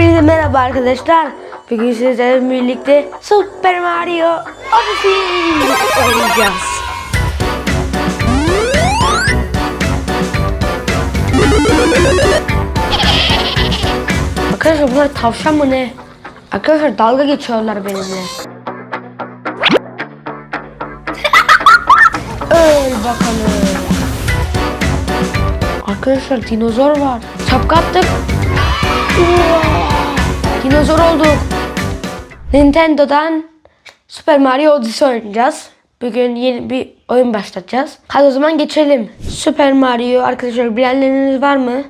Hepinize merhaba arkadaşlar. Bugün sizlerle birlikte Super Mario Odyssey oynayacağız. Arkadaşlar bunlar tavşan mı ne? Arkadaşlar dalga geçiyorlar benimle. Öl bakalım. Arkadaşlar dinozor var. Şapka attık. Dinozor olduk. Nintendo'dan Super Mario Odyssey oynayacağız. Bugün yeni bir oyun başlatacağız. Hadi o zaman geçelim. Super Mario arkadaşlar bilenleriniz var mı?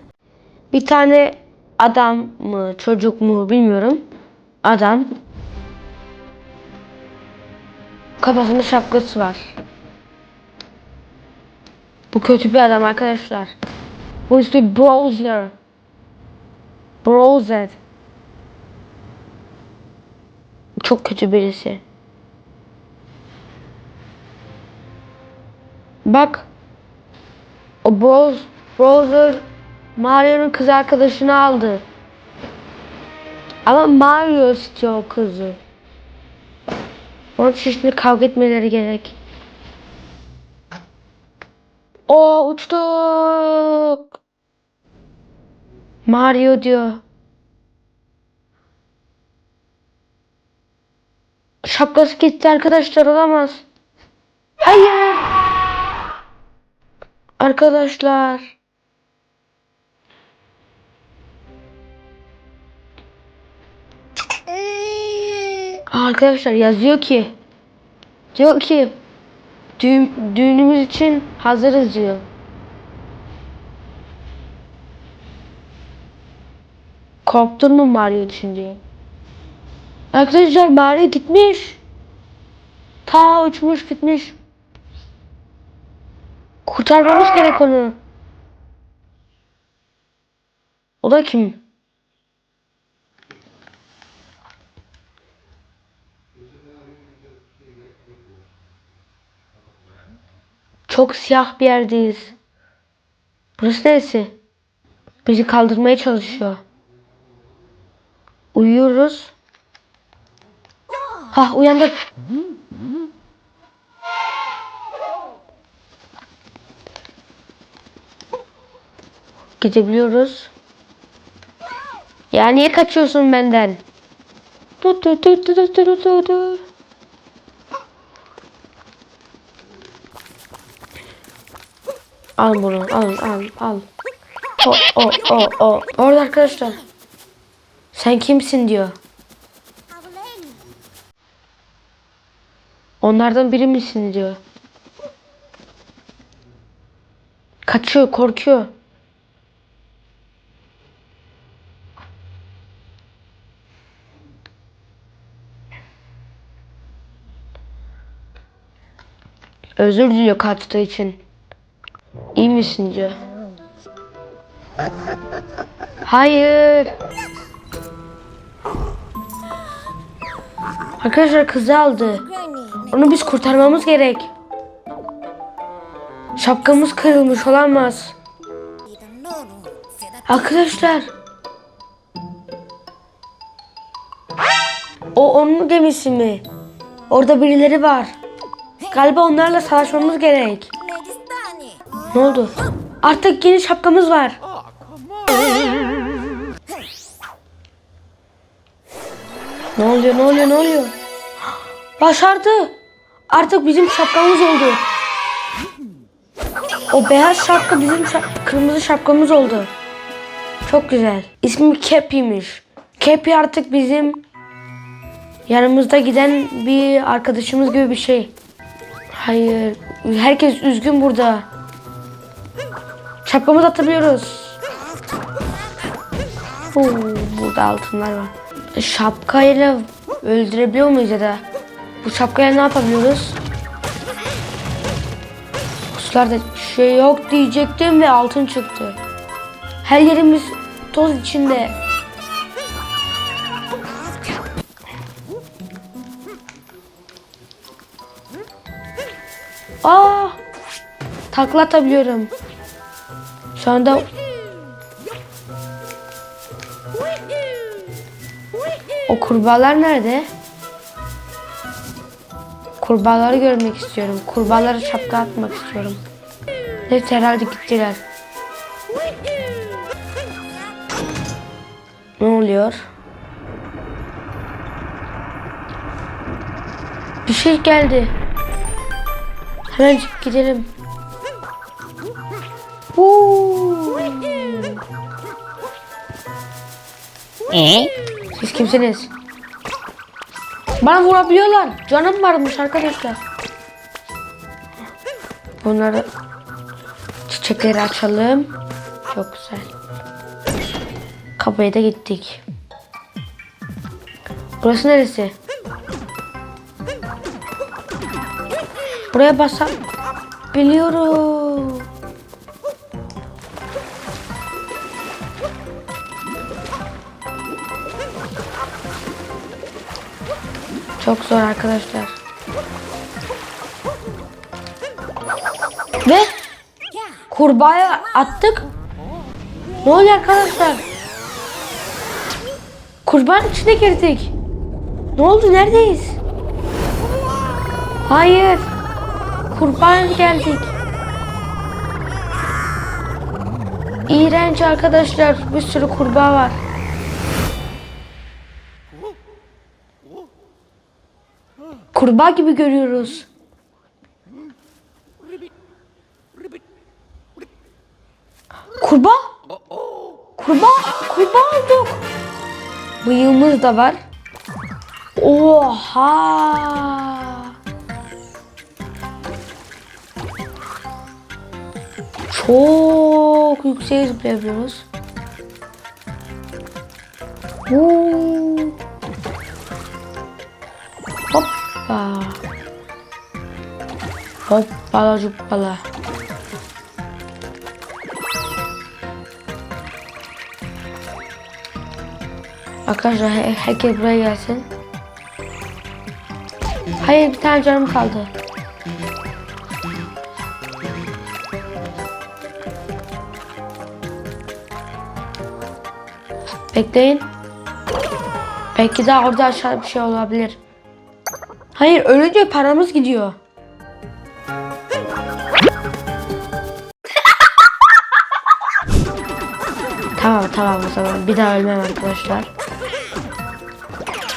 Bir tane adam mı çocuk mu bilmiyorum. Adam. Kafasında şapkası var. Bu kötü bir adam arkadaşlar. Bu işte Browser. Browser. Çok kötü birisi. Bak. O Broz, Browser Mario'nun kız arkadaşını aldı. Ama Mario istiyor o kızı. Onun için şimdi kavga etmeleri gerek. O uçtuk. Mario diyor. Şapkası gitti arkadaşlar olamaz. Hayır. Arkadaşlar. Arkadaşlar yazıyor ki. Diyor ki düğün, düğünümüz için hazırız diyor. Korktun mu Mario düşünce? Arkadaşlar Mario gitmiş. Ta uçmuş gitmiş. Kurtarmamız gerek onu. O da kim? Çok siyah bir yerdeyiz. Burası neresi? Bizi kaldırmaya çalışıyor. Uyuyoruz. Ha uyandık. Gidebiliyoruz. Ya niye kaçıyorsun benden? Al bunu al al al. O o o o. Orada arkadaşlar. Sen kimsin diyor. Onlardan biri misin diyor. Kaçıyor, korkuyor. Özür diliyor kaçtığı için. İyi misin diyor. Hayır. Arkadaşlar kızı aldı. Onu biz kurtarmamız gerek. Şapkamız kırılmış olamaz. Arkadaşlar. O onun gemisi mi? Orada birileri var. Galiba onlarla savaşmamız gerek. Ne oldu? Artık yeni şapkamız var. Ne oluyor? Ne oluyor? Ne oluyor? Başardı. Artık bizim şapkamız oldu. O beyaz şapka bizim şap- kırmızı şapkamız oldu. Çok güzel. İsmi Cappy'miş. Cappy artık bizim yanımızda giden bir arkadaşımız gibi bir şey. Hayır. Herkes üzgün burada. Şapkamızı atabiliyoruz. Oo, burada altınlar var. Şapkayla öldürebiliyor muyuz ya da? Bu şapkayla ne yapabiliyoruz? Kutularda şey yok diyecektim ve altın çıktı. Her yerimiz toz içinde. Aa! Takla atabiliyorum. Şu anda O kurbağalar nerede? Kurbağaları görmek istiyorum. Kurbağalara şapka atmak istiyorum. Neyse herhalde gittiler. Ne oluyor? Bir şey geldi. Hemen gidelim. Huu. Siz kimsiniz? Bana vurabiliyorlar. Canım varmış arkadaşlar. Bunları çiçekleri açalım. Çok güzel. Kapıya da gittik. Burası neresi? Buraya basam zor arkadaşlar. Ve kurbağaya attık. Ne oluyor arkadaşlar? Kurbağanın içine girdik. Ne oldu? Neredeyiz? Hayır. Kurban geldik. İğrenç arkadaşlar. Bir sürü kurbağa var. Kurbağa gibi görüyoruz. Kurbağa? Kurbağa, kurbağa olduk. Bıyığımız da var. Oha! Çok yükseğe zıplayabiliyoruz. Huu. Hoppa. Hoppala cuppala. Arkadaşlar he- herkes buraya gelsin. Hayır bir tane canım kaldı. Bekleyin. Belki daha orada aşağı bir şey olabilir. Hayır ölünce paramız gidiyor. tamam tamam o zaman bir daha ölmem arkadaşlar.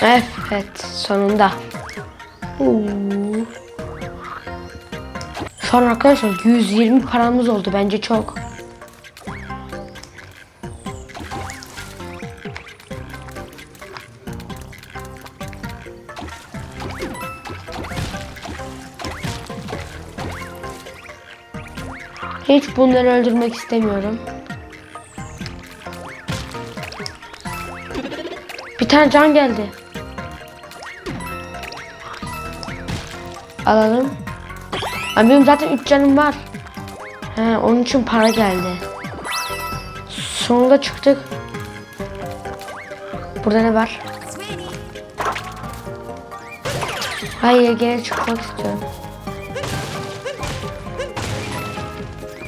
Evet sonunda. Şu an arkadaşlar 120 paramız oldu bence çok. Bunları öldürmek istemiyorum. Bir tane can geldi. Alalım. Abi benim zaten 3 canım var. He, onun için para geldi. Sonunda çıktık. Burada ne var? Hayır geri çıkmak istiyorum.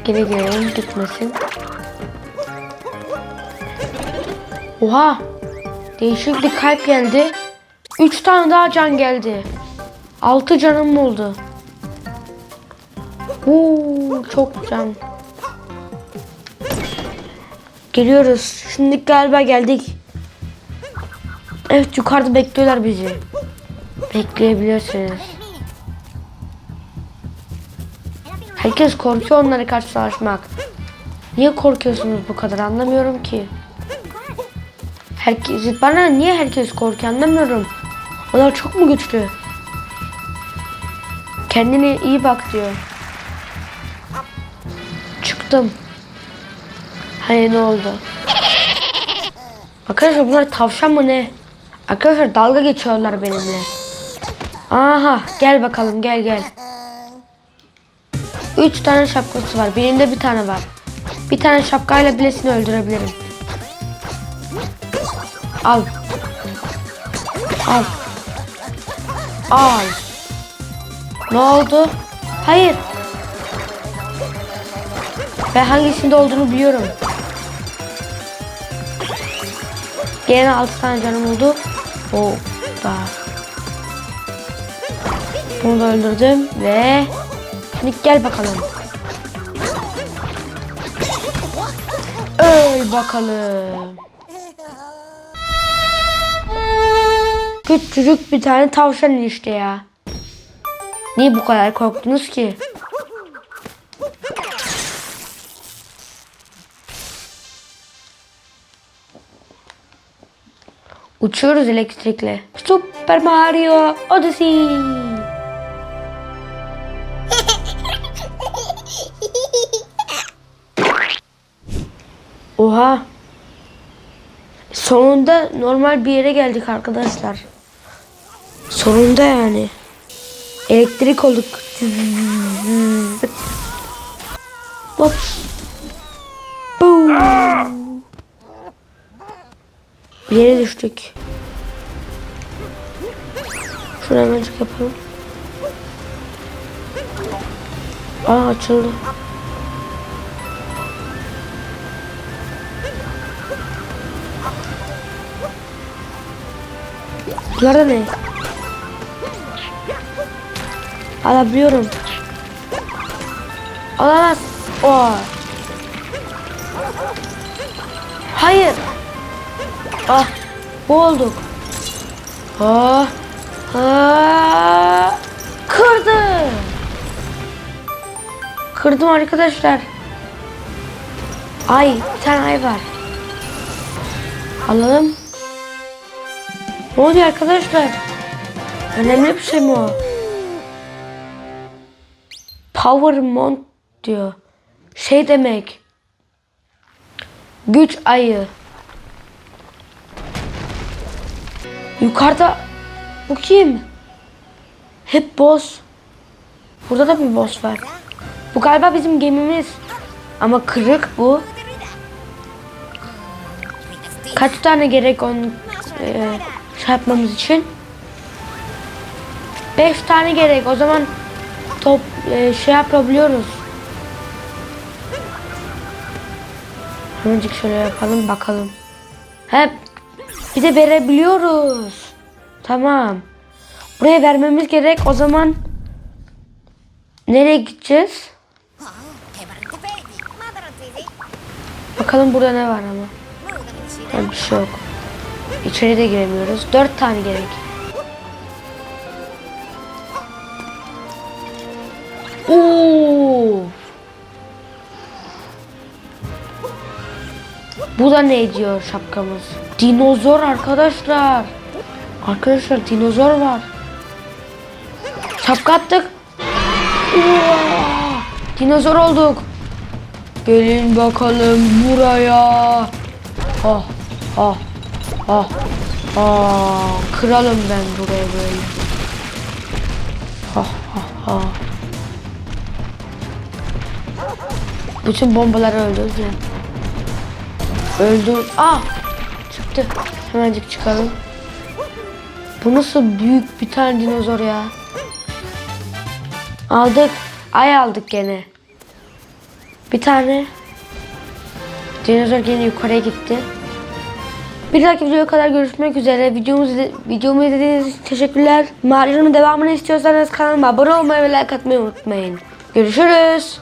Geri gelelim gitmesin. Oha! Değişik bir kalp geldi. Üç tane daha can geldi. Altı canım oldu. Uuu çok can. Geliyoruz. Şimdi galiba geldik. Evet yukarıda bekliyorlar bizi. Bekleyebilirsiniz. Herkes korkuyor onlara karşı savaşmak. Niye korkuyorsunuz bu kadar anlamıyorum ki. Herkes, bana niye herkes korkuyor anlamıyorum. Onlar çok mu güçlü? Kendine iyi bak diyor. Çıktım. Hayır ne oldu? Arkadaşlar bunlar tavşan mı ne? Arkadaşlar dalga geçiyorlar benimle. Aha gel bakalım gel gel. Üç tane şapkası var. Birinde bir tane var. Bir tane şapkayla bilesini öldürebilirim. Al. Al. Al. Ne oldu? Hayır. Ben hangisinde olduğunu biliyorum. Gene 6 tane canım oldu. Hoppa. Bunu da öldürdüm ve şimdi gel bakalım. Öl bakalım. Küçücük bir tane tavşan işte ya. Niye bu kadar korktunuz ki? Uçuyoruz elektrikle. Super Mario Odyssey. Normal bir yere geldik arkadaşlar. Sonunda yani. Elektrik olduk. Hop. Boom. Bir yere düştük. Şunu hemencik yapalım. Aa açıldı. Bunlar da ne? Alabiliyorum. Alamaz. O. Hayır. Ah. Boğulduk. Ah. Ah. Kırdı. Kırdım arkadaşlar. Ay. Bir tane ay var. Alalım. Ne oluyor arkadaşlar? Önemli bir şey mi o? Power Mount diyor. Şey demek. Güç ayı. Yukarıda bu kim? Hep boss. Burada da bir boss var. Bu galiba bizim gemimiz. Ama kırık bu. Kaç tane gerek onun e, çarpmamız için. 5 tane gerek. O zaman top e, şey yapabiliyoruz. Hemencik şöyle yapalım bakalım. Hep bir de verebiliyoruz. Tamam. Buraya vermemiz gerek. O zaman nereye gideceğiz? Bakalım burada ne var ama. Yani bir şey yok. İçeri de giremiyoruz. Dört tane gerek. Oo. Bu da ne diyor şapkamız? Dinozor arkadaşlar. Arkadaşlar dinozor var. Şapka attık. Uaa! Dinozor olduk. Gelin bakalım buraya. Ah ah ah ah kıralım ben burayı böyle. Ah ah ah. Bütün bombaları öldürdü. Öldür. Ah çıktı. Hemencik çıkalım. Bu nasıl büyük bir tane dinozor ya. Aldık. Ay aldık gene. Bir tane dinozor gene yukarıya gitti. Bir dahaki videoya kadar görüşmek üzere. Videomuzu, videomu izlediğiniz için teşekkürler. Mario'nun devamını istiyorsanız kanalıma abone olmayı ve like atmayı unutmayın. Görüşürüz.